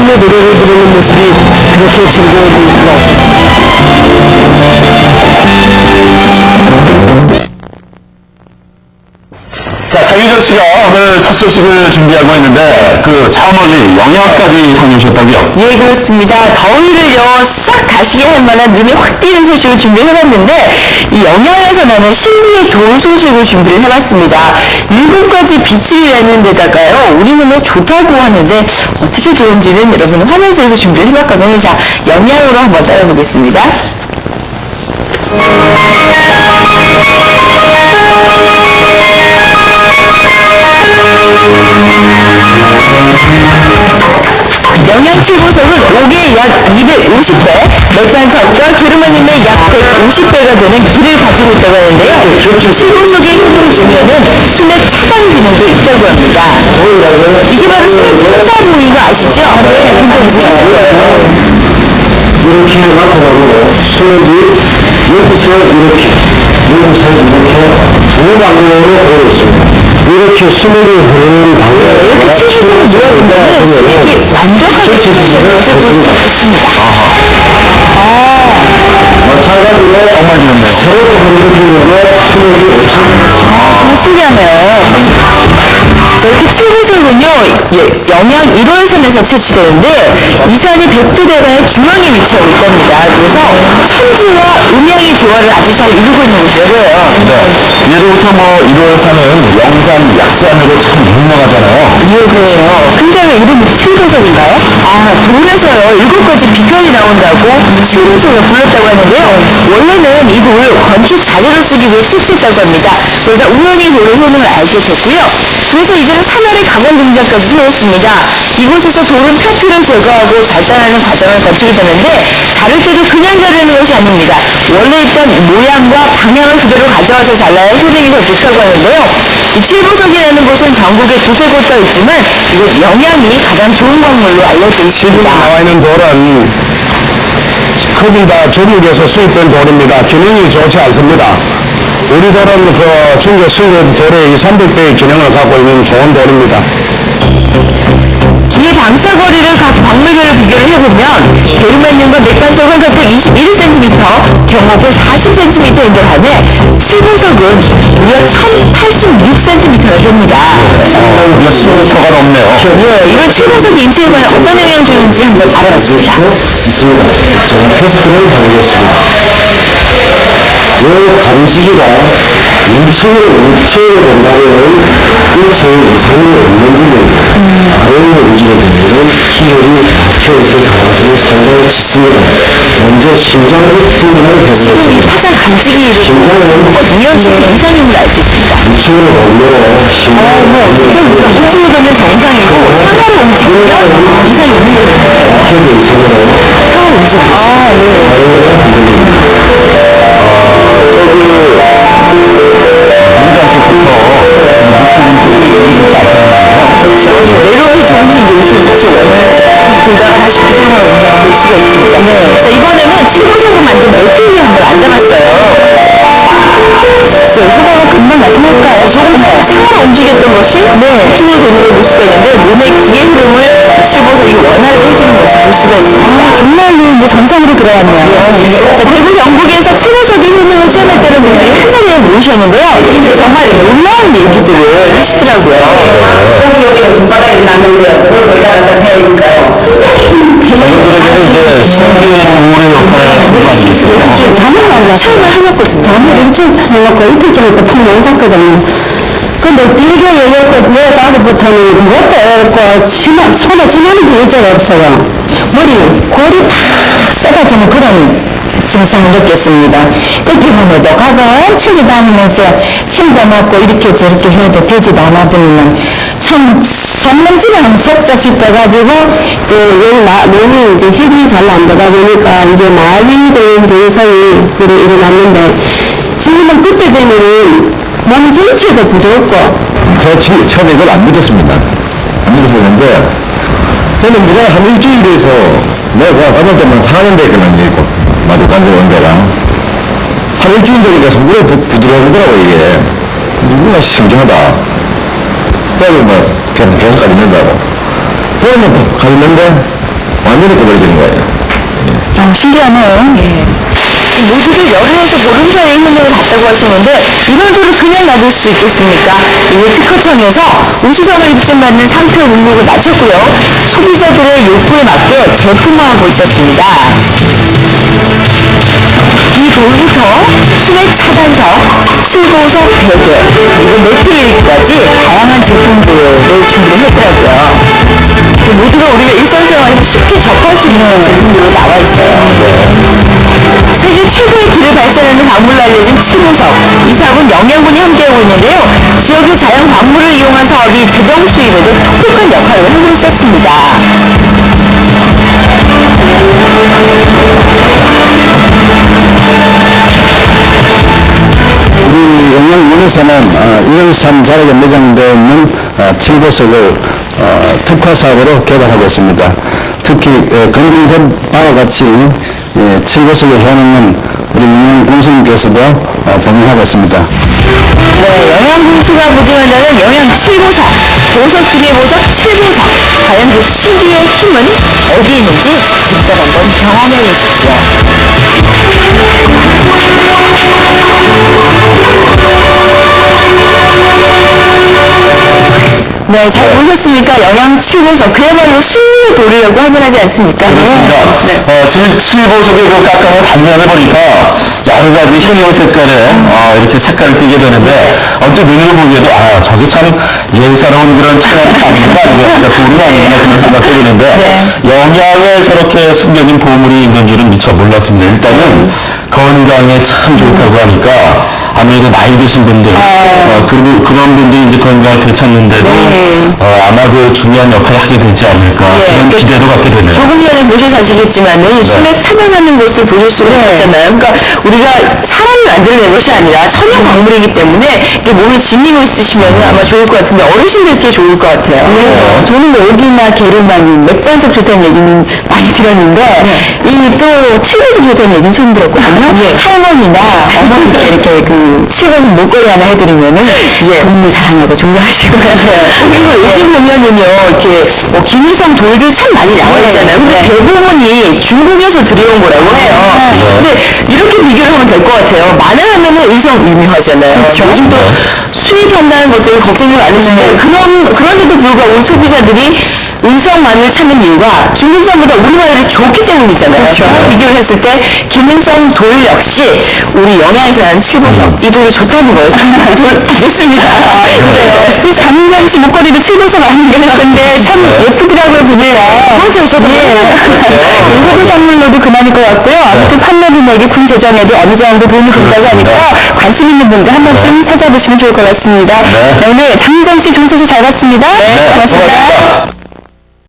힘의 노래를 부르는 모습이 그렇게 즐거워 보일 수가 없었습니다. 자, 장유정 씨가 오늘 첫 소식을 준비하고 있는데, 그, 차원이 영양까지 다녀오셨다고요? 예, 그렇습니다. 더위를요, 싹 가시게 할 만한 눈에 확 띄는 소식을 준비해봤는데, 이 영양에서 나는 신비의 돌 소식을 준비를 해봤습니다. 일곱 가지 빛을 내는 데다가요, 우리 눈에 좋다고 하는데, 어떻게 좋은지는 여러분 화면에서 준비를 해봤거든요. 자, 영양으로 한번 따라보겠습니다. 영양치고석은 5개 약 250배, 맥반석과 기름만님의 약 150배가 되는 기를 가지고 있다고 하는데요. 치고석의 힘을 주면은 숨의 차단 기능도 있다고 합니다. 이게 바로 숨의 분자 부위인 거 아시죠? 네, 분자 있어요. 이렇게 나타나고 수액이 여기서 이렇게 여기서 이렇게 두 방향으로 보고 있습니다. 이렇게 수맥이 흐르는 방향 이렇게 치고석을 누워보면 숨이 완벽하게 수가 있습니다. 마찬가지로 좋네요. 서로 흐르는 수맥이 없습니다. 정말 신기하네요. 자, 이렇게 칠구색은요, 예, 영양 1호선에서 채취되는데, 이 산이 백두대간의 중앙에 위치하고 있답니다. 그래서 천지와 음양의 조화를 아주 잘 이루고 있는 곳이라고요. 네. 예로부터 뭐, 1월산은 영산, 약산으로 참 유명하잖아요. 예, 그렇죠. 근데 왜 이름이 칠구석인가요? 아, 돌에서요, 일곱 가지 비결이 나온다고 칠구석을 불렀다고 하는데요. 원래는 이 돌을 건축 자재로 쓰기 위해 채취했다고 합니다. 그래서 우연히 돌의 효능을 알게 됐고요. 그래서 이제는 산화의 가공 공장까지 세웠습니다. 이곳에서 돌은 표피를 제거하고 발달하는 과정을 거치게 되는데 자를 때도 그냥 자르는 것이 아닙니다. 원래 있던 모양과 방향을 그대로 가져와서 잘라야 효능이 더 좋다고 하는데요. 이 칠보석이라는 곳은 전국에 두세 곳 더 있지만 이곳 영양이 가장 좋은 광물로 알려져 있습니다. 나와 있는 돌은 거의 다 중국에서 수입된 돌입니다. 기능이 좋지 않습니다. 우리 돌은 그 중국 수입 돌의 2, 300배의 기능을 갖고 있는 좋은 돌입니다. 뒤에 방사거리를 각 박물별로 비교를 해보면 게르마늄과 맥반석은 각각 21cm, 경옥은 40cm인데 한해 칠보석은 무려 1086cm가 됩니다. 어, 몇 수표가 넘네요. 예, 이런 칠보석이 인체에 과연 어떤 영향을 주는지 한번 알아봤습니다. 있습니다. 제가 테스트를 해보겠습니다. 이 감지기가 2층으로 2층으로 본다면 1층 이상이 없는 부분, 아래로 움직여지는 기혈이 박혀있을 가능성이 상당히 짙습니다. 먼저 심장부 부분을 이 해보겠습니다. 파장 감지기를 이연식 이상임을 알 수 있습니다. 2층으로 보면 심장부 부분이 이쪽으로 가면 정상이고 상하로 움직이면 이상이 없는 거예요. 상하로 움직이죠. 아, 네. 이거는 금방 나타날까요? 조금 상하로 움직였던 것이 네. 중에 되는 걸 볼 수가 있는데 몸의 기의 흐름을 칠보석이 원활하게 해주는 것을 볼 수가 있습니다. 아, 정말로 이제 정상으로 들어갔네요. 자, 대구 영국에서 칠보석의 효능을 체험했다는 분들이 한 자리에 모이셨는데요. 정말 놀라운 얘기들을 하시더라고요. 여기가 손바닥에 나는데 그걸 올라가다 해니까요. 이제 우울의 역할을 하는 거 아니겠어요? 잠을 안 자. 처음에 해먹거든요. 잠을 일찍 해먹고 이틀 전에 또푹못 잤거든요. 근데 길게 열렸고 내다음부터는 그것도 어렵고 치마, 손에 지나는 게 일절 없어요. 머리, 골이 팍 쏟아지는 그런 증상을 느꼈습니다. 끝기분에도 가끔 치지 다니면서 침도 맞고 이렇게 저렇게 해도 되지도 않아더니만 참 손먼지만 섞자 싶어가지고 또 여기 나, 몸이 이제 힙이 잘 안 되다 보니까 이제 마비된 증상이 그로 일어났는데 지금은 그때 되면은 몸 전체가 부드럽고 치- 처음에 이걸 안 믿었습니다. 안 믿었었는데, 저는 누가 한 일주일에서 내가 가정 때만 4년 됐거든요, 이거. 맞아, 간절 원자랑. 한 일주일 되니까 부, 부드러워지더라고, 이게. 누구나 신중하다. 그래서 뭐, 그냥 계속까지 된다고. 보면 가졌는데 완전히 꺼버려지는 거예요. 어, 신기하네요. 모두들 여름에서 보름 사이에 있는 걸 같다고 하시는데 이런 소를 그냥 놔둘 수 있겠습니까? 이후 특허청에서 우수선을 입증받는 상표 등록을 마쳤고요. 소비자들의 욕구에 맞게 제품화하고 있었습니다. 기돌부터 수액 차단석, 칠보석 베개, 그리고 매트리까지 다양한 제품들을 준비했더라고요. 그 모두가 우리가 일상생활에서 쉽게 접할 수 있는 제품들로 나와 있어요. 세계 최고의 길을 발산하는 광물로 알려진 칠호석. 이 사업은 영양군이 함께하고 있는데요. 지역의 자연 광물을 이용한 사업이 재정 수입에도 독특한 역할을 하고 있었습니다. 우리 영양원에서는 어, 일산 자락에 매장되어 있는 어, 칠보석을 어, 특화 사업으로 개발하고 있습니다. 특히 어, 건강전 바와 같이 예, 칠보석의 효능은 우리 영양공수님께서도 어, 봉행하고 있습니다. 네, 영양분수가 보증한다는 영양 칠보석, 보석 중의 보석 칠보석. 과연 그 신비의 힘은 어디에 있는지 직접 한번 경험해 보십시오. 네, 잘 보셨습니까? 영양 칠보석. 그야말로 신비의 돌이라고 하면 하지 않습니까? 그렇습니다. 어, 칠, 칠보석의 그 깎아놓은 단면을 보니까 여러 가지 형형 색깔에 어, 이렇게 색깔을 띠게 되는데 언뜻 눈으로 보기에도 아 저게 참 예사로운 그런 차량이 아닌가 그러니까 돌이 아닌가 그런 생각도 드는데 영양에 저렇게 숨겨진 보물이 있는 줄은 미처 몰랐습니다. 일단은 건강에 참 좋다고 하니까 아무래도 나이 드신 분들 어, 그리고 그런 분들이 이제 건강을 되찾는데도 어, 아마 그 중요한 역할을 하게 되지 않을까 그런 기대도 갖게 되네요. 조금 전에 보셔서 아시겠지만은 수맥 차단하는 곳을 보실 수가 있잖아요. 그러니까 우리가 사람이 만들어낸 것이 아니라 천연 광물이기 때문에 이게 몸에 지니고 있으시면 아마 좋을 것 같은데 어르신들께 좋을 것 같아요. 네. 저는 목이나 게르만 맥반석 좋다는 얘기는 많이 들었는데 이 또 칠보석 좋다는 얘기는 처음 들었거든요. 할머니나 어머니께 이렇게 그 칠보석 목걸이 하나 해드리면은 동네 사랑하고 것 같아요. 그리고 요즘 보면은요, 이렇게 뭐 기능성 돌들 참 많이 나와 있잖아요. 근데 대부분이 중국에서 들여온 거라고 해요. 근데 이렇게 비교를 하면 될 것 같아요. 만화하면은 의성 유명하잖아요. 요즘 또 수입한다는 것들 걱정이 많으신데 그런 그런데도 불구하고 소비자들이 의성만을 찾는 이유가 중국산보다 우리나라를 좋기 때문이잖아요. 비교를 했을 때 기능성 돌 역시 우리 영양에서 나는 칠보석 이 돌이 좋다는 거예요. 돌 좋습니다. 그 장명 씨 목걸이도 칠보석 아닌가 근데 참 예쁘더라고요 보니까. 맞아요 저도. 외국인 선물로도 그만일 것 같고요. 아무튼 판매 금액이 군 재정에도 어느 정도 도움이 된다고 하니까 관심 있는 분들 한 번쯤 찾아보시면 좋을 것 같습니다. 네, 오늘 장정 씨, 종서 씨잘 봤습니다. 네, 고맙습니다. 고맙습니다.